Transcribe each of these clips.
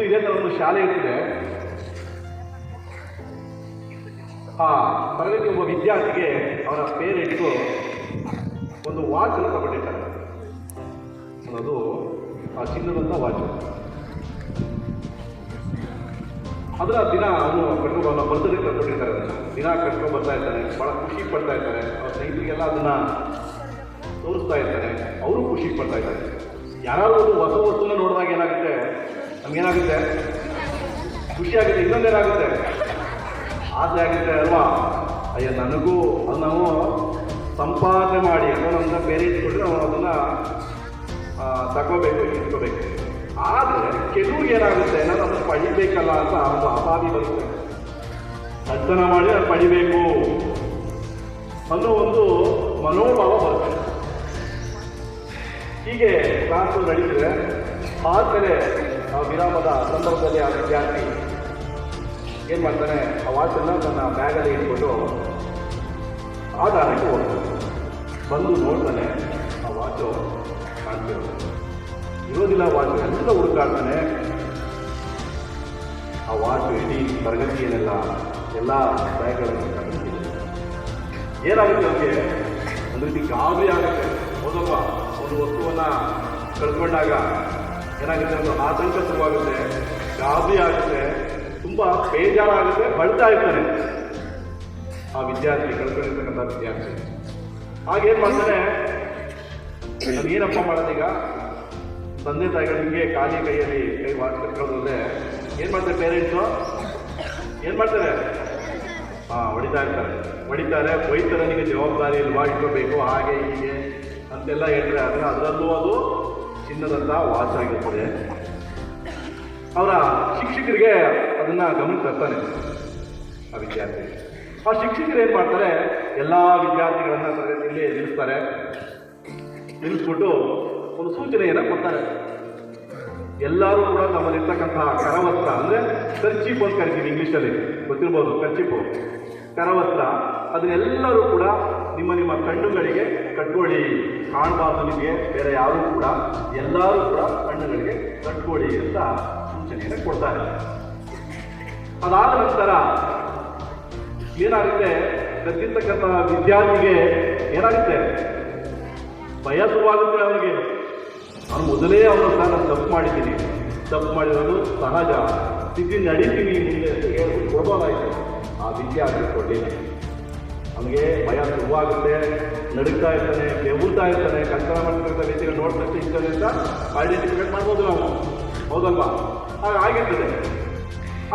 ಒಂದು ಇದೇ ಥರ ಒಂದು ಶಾಲೆ ಇಟ್ಟಿದೆ. ಆ ತರಗತಿ ಒಬ್ಬ ವಿದ್ಯಾರ್ಥಿಗೆ ಅವರ ಪೇರೆಂಟ್ಸು ಒಂದು ವಾಚ್ ಅನ್ನು ಅನ್ನೋದು ಆ ಚಿನ್ನದಂಥ ವಾಚ್ ಅದರ ದಿನ ಅವನು ಕಟ್ಕೊಂಡು ಬರ್ತದೆ ಕಟ್ಕೊಂಡಿರ್ತಾರೆ ದಿನ ಕಟ್ಕೊಂಡು ಬರ್ತಾ ಇರ್ತಾನೆ ಭಾಳ ಖುಷಿ ಪಡ್ತಾ ಇರ್ತಾರೆ ಅವ್ರ ಸ್ನೇಹಿತರಿಗೆಲ್ಲ ಅದನ್ನ ತೋರಿಸ್ತಾ ಇರ್ತಾನೆ. ಅವರು ಖುಷಿ ಪಡ್ತಾ ಇದ್ದಾರೆ. ಯಾರಾದರೂ ಒಂದು ಹೊಸ ವಸ್ತುನ ನೋಡಿದಾಗ ಏನಾಗುತ್ತೆ? ನಮ್ಗೇನಾಗುತ್ತೆ ಖುಷಿ ಆಗುತ್ತೆ. ಇನ್ನೊಂದೇನಾಗುತ್ತೆ ಆಸೆ ಆಗುತ್ತೆ ಅಲ್ವಾ? ಅಯ್ಯ, ನನಗೂ ಅದು ನಾವು ಸಂಪಾದನೆ ಮಾಡಿ ಅಥವಾ ನಮ್ಮನ್ನ ಬೇರೆ ಇಟ್ಕೊಂಡ್ರೆ ನಾವು ಅದನ್ನು ತಗೋಬೇಕು, ಇಟ್ಕೋಬೇಕು. ಆದರೆ ಕೆಲವು ಏನಾಗುತ್ತೆ? ನಾನು ಅದನ್ನು ಪಡಿಬೇಕಲ್ಲ ಅಂತ ಒಂದು ಅಪಾದಿ ಬರುತ್ತೆ. ಸಜ್ಜನ ಮಾಡಿ ನಾನು ಪಡಿಬೇಕು ಅನ್ನೋ ಒಂದು ಮನೋಭಾವ ಬರುತ್ತೆ. ಹೀಗೆ ಕ್ಲಾಸು ನಡೀತಿದೆ. ಆದಮೇಲೆ ಆ ವಿರಾಮದ ಸಂದರ್ಭದಲ್ಲಿ ಆ ವಿದ್ಯಾರ್ಥಿ ಏನು ಮಾಡ್ತಾನೆ? ಆ ವಾಚನ್ನು ತನ್ನ ಬ್ಯಾಗಲ್ಲಿ ಇಟ್ಕೊಂಡು ಆಧಾರಕ್ಕೆ ಹೋಗ್ತಾನೆ ಬಂದು ನೋಡ್ತಾನೆ, ಆ ವಾಚು ಕಾಣ್ತಿರೋದು. ಇರೋದಿಲ್ಲ ವಾಚು, ಎಲ್ಲ ಹುಡುಕಾಡ್ತಾನೆ. ಆ ವಾಚು ಇಡೀ ತರಗತಿಯನ್ನೆಲ್ಲ ಎಲ್ಲ ಬ್ಯಾಗ್ಗಳನ್ನು ಏನಾಗುತ್ತೆ ಅವನಿಗೆ? ಒಂದು ರೀತಿ ಗಾಬರಿ ಆಗುತ್ತೆ. ಹೌದಪ್ಪ ಒಂದು ವಸ್ತುವನ್ನು ಕಳ್ಕೊಂಡಾಗ ಏನಾಗುತ್ತೆ ಒಂದು ಆತಂಕ ಶುರುವಾಗುತ್ತೆ, ಗಾಬರಿ ಆಗುತ್ತೆ, ತುಂಬ ಬೇಜಾರಾಗುತ್ತೆ ಬಳ್ತಾ ಇರ್ತಾನೆ ಆ ವಿದ್ಯಾರ್ಥಿ ಕಳ್ಕೊಂಡಿರ್ತಕ್ಕಂಥ ವಿದ್ಯಾರ್ಥಿ. ಹಾಗೇನ್ ಮಾಡ್ತಾನೆ ಏನಪ್ಪ ಮಾಡೋದೀಗ ತಂದೆ ತಾಯಿಗಳು ಹಿಂಗೆ ಖಾಲಿ ಕೈಯಲ್ಲಿ ಕೈ ವಾಚ್ ಕಟ್ಕೊಳ್ಳೋದ್ರೆ ಏನು ಮಾಡ್ತಾರೆ ಪೇರೆಂಟ್ಸು ಏನು ಮಾಡ್ತಾರೆ? ಹಾಂ, ಹೊಡಿತಾ ಇರ್ತಾರೆ. ಹೊಡಿತಾರೆ ಬೈತಾರೆ ನಿಮಗೆ ಜವಾಬ್ದಾರಿ ಇಲ್ವಾ? ಇಟ್ಕೋಬೇಕು, ಹಾಗೆ ಹೀಗೆ ಅಂತೆಲ್ಲ ಹೇಳ್ತಾರೆ. ಆದರೆ ಅದರಲ್ಲೂ ಅದು ಚಿನ್ನದಂಥ ವಾಚ್ ಆಗಿರ್ತದೆ. ಅವರ ಶಿಕ್ಷಕರಿಗೆ ಅದನ್ನು ಗಮನ ತರ್ತಾನೆ ಆ ವಿದ್ಯಾರ್ಥಿ. ಆ ಶಿಕ್ಷಕರು ಏನು ಮಾಡ್ತಾರೆ? ಎಲ್ಲ ವಿದ್ಯಾರ್ಥಿಗಳನ್ನ ತರಗತಿಯಲ್ಲಿ ನಿಲ್ಲಿಸ್ತಾರೆ. ನಿಲ್ಲಿಸ್ಬಿಟ್ಟು ಒಂದು ಸೂಚನೆಯನ್ನು ಕೊಡ್ತಾರೆ. ಎಲ್ಲರೂ ಕೂಡ ನಮ್ಮಲ್ಲಿರ್ತಕ್ಕಂತಹ ಕರವಸ್ತ್ರ, ಅಂದರೆ ಕರ್ಚೀಪ್ ಅಂತ ಕರಿತೀವಿ ಇಂಗ್ಲೀಷಲ್ಲಿ ಗೊತ್ತಿರ್ಬೋದು ಕರ್ಚೀಪು ಕರವಸ್ತ್ರ. ಅದನ್ನೆಲ್ಲರೂ ಕೂಡ ನಿಮ್ಮ ನಿಮ್ಮ ಕಣ್ಣುಗಳಿಗೆ ಕಟ್ಕೊಳ್ಳಿ ಕಾಣಬಾರ್ದು ನಿಮಗೆ, ಬೇರೆ ಯಾರೂ ಕೂಡ, ಎಲ್ಲರೂ ಕೂಡ ಕಣ್ಣುಗಳಿಗೆ ಕಟ್ಕೊಳ್ಳಿ ಅಂತ ಸೂಚನೆಯನ್ನು ಕೊಡ್ತಾರೆ ಅದಾದ ನಂತರ ಏನಾಗುತ್ತೆ? ಗದ್ದಿರ್ತಕ್ಕಂಥ ವಿದ್ಯಾರ್ಥಿಗೆ ಏನಾಗುತ್ತೆ? ಭಯ ಶುರುವಾಗುತ್ತೆ ಅವನಿಗೆ. ನಾನು ಮೊದಲೇ ಅವನ ನಾನು ತಪ್ಪು ಮಾಡಿದ್ದೀನಿ. ತಪ್ಪು ಮಾಡಿರೋದು ಸಹಜ. ಸ್ಥಿತಿ ನಡೀತೀನಿ ಮುಂದೆ ಅಂತ ಹೇಳಿ ಕೊಡ್ಬೋದಾಯ್ತು ಆ ವಿದ್ಯಾರ್ಥಿ ಕೊಡಲಿಲ್ಲ. ಅವನಿಗೆ ಭಯ ಶುರುವಾಗುತ್ತೆ, ನಡುಗ್ತಾ ಇರ್ತಾನೆ ಬೆವುರ್ತಾ ಇರ್ತಾನೆ, ಕಂಕಣ ಮಾಡ್ತಕ್ಕಂಥ ವ್ಯಕ್ತಿಗಳು ನೋಡ್ತಕ್ಕ ಇರ್ತಾನೆ ಅಂತ ಐಡೆಂಟಿಫಿಕೇಟ್ ಮಾಡ್ಬೋದು ನಾವು. ಹೌದಲ್ವಾ? ಹಾಗೆ ಆಗಿರ್ತದೆ.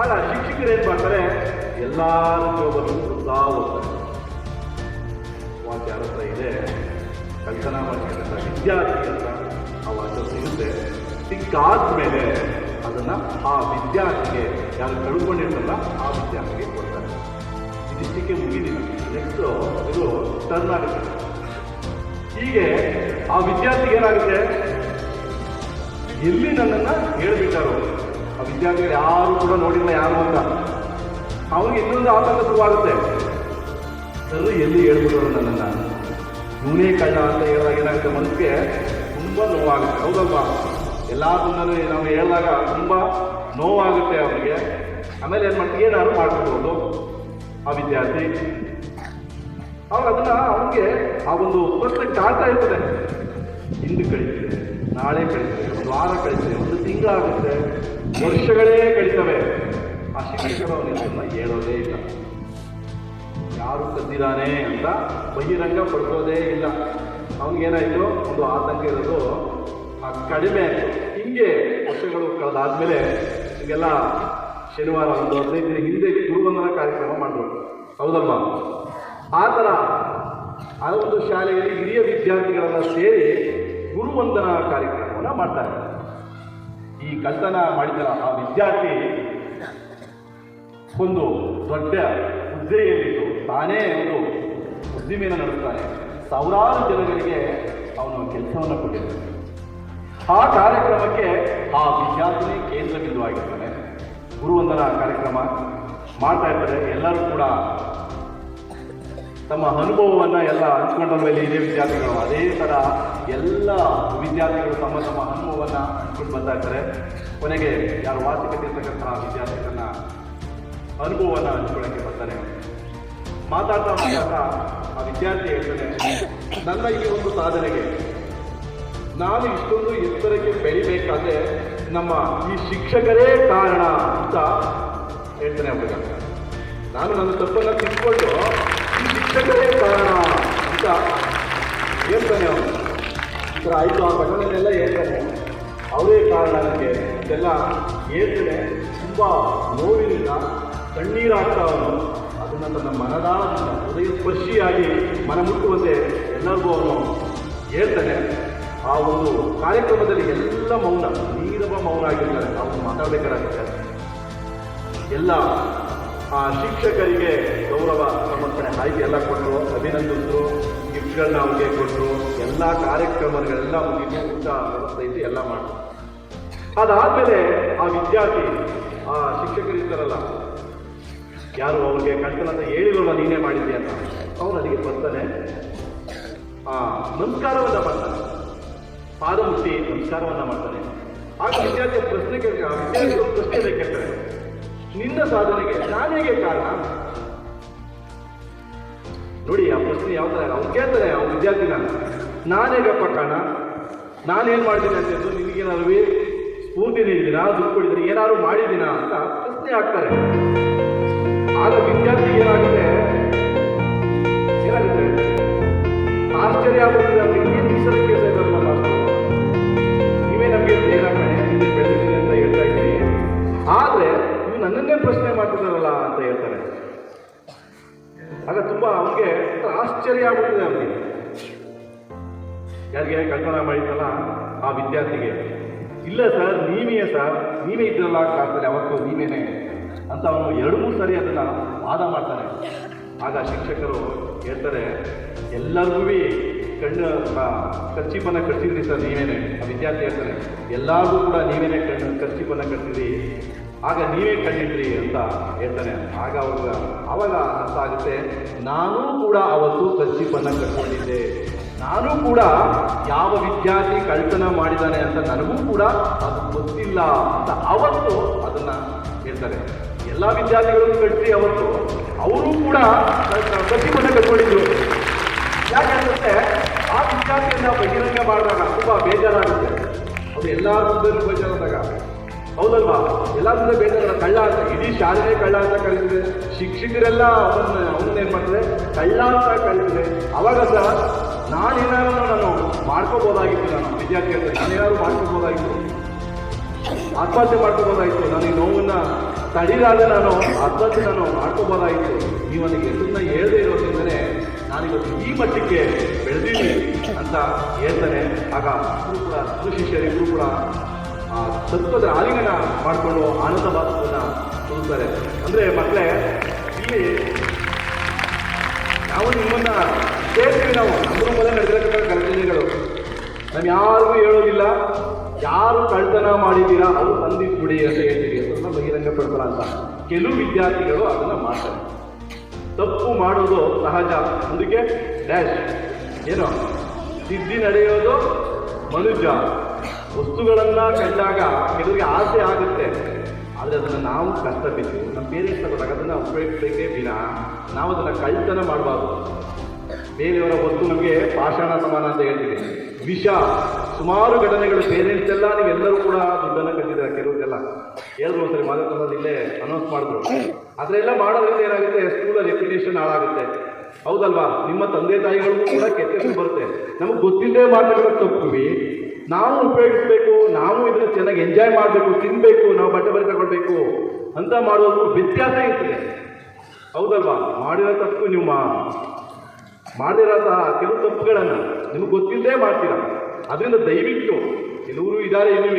ಆಗ ಶಿಕ್ಷಕರು ಏನು ಮಾಡ್ತಾರೆ? ಎಲ್ಲ ಜೋಬರು ಸುತ್ತಾ ಹೋಗ್ತಾರೆ. ವಾಚ್ ಹತ್ರ ಇದೆ? ಕಲ್ಪನಾ ಮಾಡ್ತಕ್ಕಂಥ ವಿದ್ಯಾರ್ಥಿ ಅಂತ ಆ ವಾಚ ಸಿಗುತ್ತೆ. ಸಿಕ್ಕಾದ್ಮೇಲೆ ಅದನ್ನ ಆ ವಿದ್ಯಾರ್ಥಿಗೆ ಯಾರು ಕಳ್ಕೊಂಡಿರ್ತಲ್ಲ ಆ ವಿದ್ಯಾರ್ಥಿ ನೆಕ್ಸ್ಟ್ ಇದು ಟರ್ನ್ ಆಗುತ್ತೆ ಹೀಗೆ ಆ ವಿದ್ಯಾರ್ಥಿಗೆ ಏನಾಗುತ್ತೆ? ಎಲ್ಲಿ ನನ್ನನ್ನು ಹೇಳ್ಬಿಟ್ಟಾರೋ. ಆ ವಿದ್ಯಾರ್ಥಿಗಳು ಯಾರು ಕೂಡ ನೋಡಿಲ್ಲ ಯಾರು ಅಂತ. ಅವನಿಗೆ ಇನ್ನೊಂದು ಆತಂಕ ಶುರುವಾಗುತ್ತೆ. ಸರ್ ಎಲ್ಲಿ ಹೇಳ್ಬಿಡೋರು ನನ್ನನ್ನು? ಇವನೇ ಕಳ್ಳ ಅಂತ ಹೇಳಿದಾಗ ಏನಾಗುತ್ತೆ? ಮನಸ್ಸಿಗೆ ತುಂಬ ನೋವಾಗುತ್ತೆ. ಹೌದಲ್ವಾ? ಎಲ್ಲ ಮುಂದೆ ನಾವು ಹೇಳಿದಾಗ ತುಂಬ ನೋವಾಗುತ್ತೆ ಅವನಿಗೆ. ಆಮೇಲೆ ಏನು ಮಾಡ್ತೀವಿ? ಏನಾದ್ರು ಮಾಡ್ಕೊಬೋದು ಆ ವಿದ್ಯಾರ್ಥಿ ಅವಾಗ ಅದನ್ನ ಅವನಿಗೆ ಆ ಒಂದು ಪರ್ಫೆಕ್ಟ್ ಆಟ ಇರ್ತದೆ. ಇಂದು ಕಳೀತಿದೆ, ನಾಳೆ ಕಳೀತದೆ, ಒಂದು ವಾರ ಒಂದು ತಿಂಗಳಾಗುತ್ತೆ ವರ್ಷಗಳೇ ಕಳಿತವೆ. ಆ ಶಿಕ್ಷಕರು ಅವನಿಗೆಲ್ಲ ಹೇಳೋದೇ ಇಲ್ಲ. ಯಾರು ಕದ್ದಿದ್ದಾನೆ ಅಂತ ಬಹಿರಂಗ ಪಡಿಸೋದೇ ಇಲ್ಲ. ಅವನಿಗೇನಾಯಿತು? ಒಂದು ಆತಂಕ ಇರೋದು ಆ ಕಡಿಮೆ ಹಿಂಗೆ ವರ್ಷಗಳು ಕಳೆದಾದ್ಮೇಲೆ ಹೀಗೆಲ್ಲ ಶನಿವಾರ ಒಂದು ಹದಿನೈದು ದಿನ ಹಿಂದೆ ಗುರುವಂದನ ಕಾರ್ಯಕ್ರಮ ಮಾಡಬೇಕು ಹೌದಲ್ವಾ ಆ ಥರ ಆ ಒಂದು ಶಾಲೆಯಲ್ಲಿ ಹಿರಿಯ ವಿದ್ಯಾರ್ಥಿಗಳನ್ನು ಸೇರಿ ಗುರುವಂದನ ಕಾರ್ಯಕ್ರಮವನ್ನು ಮಾಡ್ತಾರೆ. ಈ ಕಳ್ತನ ಮಾಡಿದ ಆ ವಿದ್ಯಾರ್ಥಿ ಒಂದು ದೊಡ್ಡ ಹುದ್ದೆಯಲ್ಲಿದ್ದು ತಾನೇ ಒಂದು ಉದ್ದಿಮೆಯನ್ನು ನಡೆಸ್ತಾನೆ. ಸಾವಿರಾರು ಜನಗಳಿಗೆ ಅವನು ಕೆಲಸವನ್ನು ಕೊಟ್ಟಿದ್ದಾನೆ ಆ ಕಾರ್ಯಕ್ರಮಕ್ಕೆ ಆ ವಿದ್ಯಾರ್ಥಿನಿ ಕೇಂದ್ರ ಬಿಂದುವಾಗಿರ್ತಾನೆ. ಗುರುವಂದನ ಕಾರ್ಯಕ್ರಮ ಮಾಡ್ತಾ ಇರ್ತಾರೆ. ಎಲ್ಲರೂ ಕೂಡ ತಮ್ಮ ಅನುಭವವನ್ನು ಎಲ್ಲ ಹಂಚ್ಕೊಂಡ ಮೇಲೆ ಇದೇ ವಿದ್ಯಾರ್ಥಿಗಳು, ಅದೇ ಥರ ಎಲ್ಲ ವಿದ್ಯಾರ್ಥಿಗಳು ತಮ್ಮ ತಮ್ಮ ಅನುಭವವನ್ನು ಹಂಚ್ಕೊಂಡು ಬರ್ತಾ ಕೊನೆಗೆ ಯಾರು ವಾರ್ಷಿಕತೆ ಇರ್ತಕ್ಕಂಥ ವಿದ್ಯಾರ್ಥಿಗಳನ್ನ ಅನುಭವವನ್ನು ಹಂಚ್ಕೊಳ್ಳೋಕ್ಕೆ ಬರ್ತಾರೆ. ಮಾತಾಡ್ತಾ ಮಾತಾಡ್ತಾ ಆ ವಿದ್ಯಾರ್ಥಿ ಹೇಳ್ತಾನೆ, ನನ್ನ ಈ ಒಂದು ಸಾಧನೆಗೆ ನಾನು ಇಷ್ಟೊಂದು ಎತ್ತರಕ್ಕೆ ಬೆಳಿಬೇಕಾದ್ರೆ ನಮ್ಮ ಈ ಶಿಕ್ಷಕರೇ ಕಾರಣ ಅಂತ ಹೇಳ್ತಾನೆ ಹುಡುಗ ನಾನು ನನ್ನ ತಪ್ಪನ್ನು ತಿಳ್ಕೊಂಡು ಕಾರಣ ಅಂತ ಹೇಳ್ತಾನೆ ಅವನು ಈ ಥರ ಆಯಿತು ಆ ಘಟನೆಲ್ಲ ಹೇಳ್ತಾನೆ ಅವರೇ ಕಾರಣ ನನಗೆ ಇದೆಲ್ಲ ಹೇಳ್ತಾನೆ ತುಂಬ ನೋವಿನಿಂದ ಕಣ್ಣೀರಾಗ್ತಾ ಅವನು ಅದನ್ನು ತನ್ನ ಮನದ ಹೃದಯ ಸ್ಪರ್ಶಿಯಾಗಿ ಮನ ಮುಟ್ಟುವಂತೆ ಎಲ್ಲರಿಗೂ ಅವನು ಹೇಳ್ತಾನೆ ಆ ಒಂದು ಕಾರ್ಯಕ್ರಮದಲ್ಲಿ ಎಲ್ಲ ಮೌನ ನೀರವ ಮೌನ ಆಗಿರ್ತಾರೆ ಅವನು ಮಾತಾಡಬೇಕಾಗುತ್ತೆ ಎಲ್ಲ ಆ ಶಿಕ್ಷಕರಿಗೆ ಗೌರವ, ಸಮರ್ಪಣೆ, ಆಯ್ಕೆ ಎಲ್ಲ ಕೊಟ್ಟರು ಅಭಿನಂದಿಸಿದ್ರು ಗಿಫ್ಟ್ಗಳನ್ನ ಅವ್ರಿಗೆ ಕೊಟ್ಟರು ಎಲ್ಲ ಕಾರ್ಯಕ್ರಮಗಳೆಲ್ಲ ಮುಗಿದು ಊಟ ವ್ಯವಸ್ಥೆ ಇದ್ದು ಎಲ್ಲ ಮಾಡಿದ್ರು ಅದಾದಮೇಲೆ ಆ ವಿದ್ಯಾರ್ಥಿ, ಆ ಶಿಕ್ಷಕರು ಇರ್ತಾರಲ್ಲ ಯಾರು ಅವ್ರಿಗೆ ಕಳ್ತನ ಅಂತ ಹೇಳಿರೋಲ್ಲ ನೀನೇ ಮಾಡಿದ್ದೆ ಅಂತ. ಅವನು ಅಲ್ಲಿಗೆ ಬರ್ತಾನೆ. ಆ ನಮಸ್ಕಾರವನ್ನ ಮಾಡ್ತಾನೆ. ಪಾದ ಮುಟ್ಟಿ ನಮಸ್ಕಾರವನ್ನ ಮಾಡ್ತಾನೆ. ಆ ವಿದ್ಯಾರ್ಥಿ ಪ್ರಶ್ನೆ ಕೇಳ್ತಾರೆ ವಿದ್ಯಾರ್ಥಿಗಳು ಪ್ರಶ್ನೆ ಕೇಳ್ತಾರೆ. ನಿನ್ನ ಸಾಧನೆಗೆ ನಾನೇಗೆ ಕಾರಣ? ನೋಡಿ, ಆ ಪ್ರಶ್ನೆ ಯಾವ ಥರ ಅವ್ನು ಕೇಳ್ತಾನೆ, ಅವ್ನು ವಿದ್ಯಾರ್ಥಿನ ನಾನೇಗಪ್ಪ ಕಾರಣ? ನಾನೇನು ಮಾಡಿದ್ದೀನಿ ಅಂತ ಹೇಳಿದ್ರು ನಿನಗೇನಾದ್ರು ಸ್ಫೂರ್ತಿ ನೀಡಿದಿನ ದುಡ್ಡು ಕೊಡಿದ್ರೆ ಏನಾದ್ರು ಮಾಡಿದ್ದೀನಾ ಅಂತ ಪ್ರಶ್ನೆ ಆಗ್ತಾರೆ ಆಗ ವಿದ್ಯಾರ್ಥಿ ಏನಾಗುತ್ತೆ? ಏನಾಗುತ್ತೆ? ಆಶ್ಚರ್ಯ ಆಗುತ್ತದೆ ಆಗುತ್ತದೆ ಅವನಿಗೆ ಯಾರಿಗೆ ಕಲ್ಪನಾ ಮಾಡಿದ್ದಲ್ಲ ಆ ವಿದ್ಯಾರ್ಥಿಗೆ, ಇಲ್ಲ ಸರ್ ನೀವೇ ಸರ್ ನೀವೇ ಇದ್ರಲ್ಲ ಕ್ಲಾಸಲ್ಲಿ ಅವತ್ತು ನೀವೇನೆ ಅಂತ ಅವನು ಎರಡು ಮೂರು ಸರಿ ಅದನ್ನ ವಾದ ಮಾಡ್ತಾನೆ. ಆಗ ಶಿಕ್ಷಕರು ಹೇಳ್ತಾರೆ, ಎಲ್ಲರಿಗೂ ಕಣ್ಣು ಕರ್ಚಿಪನ್ನ ಕಟ್ಸಿದ್ರಿ ಸರ್ ನೀವೇನೆ. ಆ ವಿದ್ಯಾರ್ಥಿ ಹೇಳ್ತಾರೆ ಎಲ್ಲರಿಗೂ ಕೂಡ ನೀವೇನೆ ಕಣ್ಣು ಕರ್ಚಿಪನ್ನ ಕಟ್ಸಿದ್ರಿ. ಆಗ ನೀವೇ ಕಂಡಿದ್ರಿ ಅಂತ ಹೇಳ್ತಾನೆ. ಆಗ ಅವಾಗ ಆವಾಗ ಅರ್ಥ ಆಗುತ್ತೆ ನಾನೂ ಕೂಡ ಅವತ್ತು ಖರ್ಚಿಪನ್ನ ಕಟ್ಕೊಂಡಿದ್ದೆ. ನಾನು ಕೂಡ ಯಾವ ವಿದ್ಯಾರ್ಥಿ ಕಳ್ತನ ಮಾಡಿದ್ದಾನೆ ಅಂತ ನನಗೂ ಕೂಡ ಅದು ಗೊತ್ತಿಲ್ಲ ಅಂತ ಅವತ್ತು ಅದನ್ನ ಹೇಳ್ತಾರೆ. ಎಲ್ಲ ವಿದ್ಯಾರ್ಥಿಗಳು ಕಟ್ಟಿ ಅವತ್ತು. ಅವರು ಕೂಡ ಖರ್ಚಿಪನ್ನ ಕಟ್ಕೊಂಡಿದ್ರು. ಯಾಕಂದ್ರೆ ಆ ವಿದ್ಯಾರ್ಥಿಯನ್ನು ಬಹಿರಂಗ ಮಾಡಿದಾಗ ತುಂಬಾ ಬೇಜಾರಾಗುತ್ತೆ. ಅದು ಎಲ್ಲ ಬೇಜಾರಾದಾಗ ಹೌದಲ್ವಾ? ಎಲ್ಲ ಮುಂದೆ ಬೇಜಾರ ಕಳ್ಳ ಅಂತ, ಇಡೀ ಶಾಲೆನೇ ಕಳ್ಳ ಅಂತ ಕರೀತಿದೆ. ಶಿಕ್ಷಕರೆಲ್ಲ ಅವನ್ನ ಅವನ್ನ ಏನ್ ಮಾಡ್ತಾರೆ? ಕಳ್ಳ ಅಂತ ಕರೀತಿದೆ. ಅವಾಗ ಸಹ ನಾನೇನಾದ್ರು ನಾನು ಮಾಡ್ಕೋಬೋದಾಗಿತ್ತು, ನಾನು ವಿದ್ಯಾರ್ಥಿ ಅಂತ, ನಾನೇನಾದ್ರು ಮಾಡ್ಕೋಬೋದಾಗಿತ್ತು. ಆತ್ಮಹತ್ಯೆ ಮಾಡ್ಕೋಬೋದಾಗಿತ್ತು. ನಾನು ಈ ನೋವನ್ನ ತಡೀಲಾದ ನಾನು ಆತ್ಮಹತ್ಯೆ ನಾನು ಮಾಡ್ಕೋಬೋದಾಗಿತ್ತು. ನೀವು ನನಗೆ ಹೇಳದೇ ಹೇಳದೇ ಇರೋದ್ರಿಂದನೇ ನಾನಿವತ್ತು ಈ ಮಟ್ಟಕ್ಕೆ ಬೆಳೆದಿದ್ದೀನಿ ಅಂತ ಹೇಳ್ತಾನೆ ಆಗ ಕೂಡ ಗುರು ಶಿಷ್ಯರಿಬ್ಬರು ಕೂಡ ಆ ಸತ್ವದ ಆಲಿಂಗನ ಮಾಡಿಕೊಂಡು ಆನಂದ ಭಾಸವನ್ನ ತುಳಿತಾರೆ ಅಂದರೆ ಮಕ್ಕಳೇ, ಇಲ್ಲಿ ನಾವು ನಿಮ್ಮನ್ನ ಸೇರ್ತೀವಿ ನಾವು. ನಮ್ಮ ಮೊದಲ ನಡೆದಿರತಕ್ಕಂಥ ನಾವು ಯಾರಿಗೂ ಹೇಳೋದಿಲ್ಲ. ಯಾರು ಕಳ್ತನ ಮಾಡಿದ್ದೀರಾ, ಅವರು ತಂದಿದ್ದು ಬಿಡಿ ಅಂತ ಹೇಳ್ತೀವಿ. ಅದನ್ನ ಬಹಿರಂಗ ಪಡ್ಕೊಳ ಅಂತ ಕೆಲವು ವಿದ್ಯಾರ್ಥಿಗಳು ಅದನ್ನ ಮಾಡ್ತಾರೆ. ತಪ್ಪು ಮಾಡೋದು ಸಹಜ. ಅದಕ್ಕೆ ಡ್ಯಾಶ್. ಏನು ಸಿದ್ಧಿ ನಡೆಯೋದು ಮನುಜ ವಸ್ತುಗಳನ್ನ ಕಂಡಾಗ ಕೆಲವರಿಗೆ ಆಸೆ ಆಗುತ್ತೆ. ಆದರೆ ಅದನ್ನು ನಾವು ಕಷ್ಟ ಬಿದ್ದು ನಮ್ಮ ಪೇರೆಂಟ್ಸ್ ತಗೊಂಡಾಗ ಅದನ್ನು ಉಪಯೋಗಿಸಬೇಕೇ ದಿನ ನಾವು ಅದನ್ನು ಕಳ್ತನ ಮಾಡಬಾರ್ದು. ಬೇರೆಯವರ ವಸ್ತು ನಮಗೆ ಪಾಷಾಣ ಸಮಾನ ಅಂತ ಹೇಳ್ತೀವಿ. ವಿಷ, ಸುಮಾರು ಘಟನೆಗಳು ಪೇರೆಂಟ್ಸ್ ಎಲ್ಲ ನೀವೆಲ್ಲರೂ ಕೂಡ ದುಡ್ಡನ್ನು ಕಟ್ಟಿದ್ದಾರೆ ಕೆಲವರಿಗೆಲ್ಲ? ಹೇಳಿದ್ರು ಒಂದ್ಸರಿ ಇಲ್ಲೇ ಅನೌನ್ಸ್ ಮಾಡಿದ್ರು. ಅದರೆಲ್ಲ ಮಾಡೋದ್ರಿಂದ ಏನಾಗುತ್ತೆ? ಸ್ಕೂಲಲ್ಲಿ ರೆಪ್ಯುಟೇಷನ್ ಹಾಳಾಗುತ್ತೆ. ಹೌದಲ್ವಾ? ನಿಮ್ಮ ತಂದೆ ತಾಯಿಗಳಿಗೂ ಕೂಡ ಕೆಟ್ಟ ಬರುತ್ತೆ. ನಮಗೆ ಗೊತ್ತಿಲ್ಲದೆ ಮಾತಾಡೋ ತಪ್ಪಿವಿ ನಾವು ಉಪಯೋಗಿಸ್ಬೇಕು, ನಾವು ಇದನ್ನು ಚೆನ್ನಾಗಿ ಎಂಜಾಯ್ ಮಾಡಬೇಕು ತಿನ್ನಬೇಕು ನಾವು ಬಟ್ಟೆ ಬರೆ ತಗೊಳ್ಬೇಕು ಅಂತ ಮಾಡೋದು ವ್ಯತ್ಯಾಸ ಇರ್ತದೆ. ಹೌದಲ್ವಾ? ಮಾಡಿರೋ ತಪ್ಪು ನಿಮ್ಮ ಮಾಡಿರೋಂತಹ ಕೆಲವು ತಪ್ಪುಗಳನ್ನು ನಿಮ್ಗೆ ಗೊತ್ತಿಲ್ಲದೆ ಮಾಡ್ತೀರಾ? ಅದರಿಂದ ದಯವಿಟ್ಟು ಕೆಲವರು ಇದ್ದಾರೆ ಇನ್ನೂ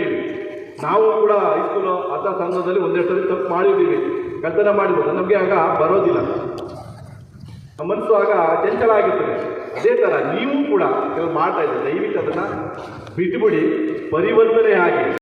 ನಾವು ಕೂಡ ಹೈಸ್ಕೂಲು ಅಥವಾ ಸಂಘದಲ್ಲಿ ಒಂದೆರಡು ಸರಿ ತಪ್ಪು ಮಾಡಿದ್ದೀವಿ. ಕಳ್ತನ ಮಾಡಿದ್ರು ನಮಗೆ ಆಗ ಬರೋದಿಲ್ಲ. ನಮ್ಮ ಮನಸ್ಸು ಆಗ ಚಂಚಲ ಆಗಿರ್ತದೆ. ಅದೇ ಥರ ನೀವು ಕೂಡ ಕೆಲವು ಮಾಡ್ತಾ ಇದ್ದೀರಿ ದಯವಿಟ್ಟು ಅದನ್ನು ಬಿಟ್ಟುಬಿಡಿ ಪರಿವರ್ತನೆ ಆಗಿ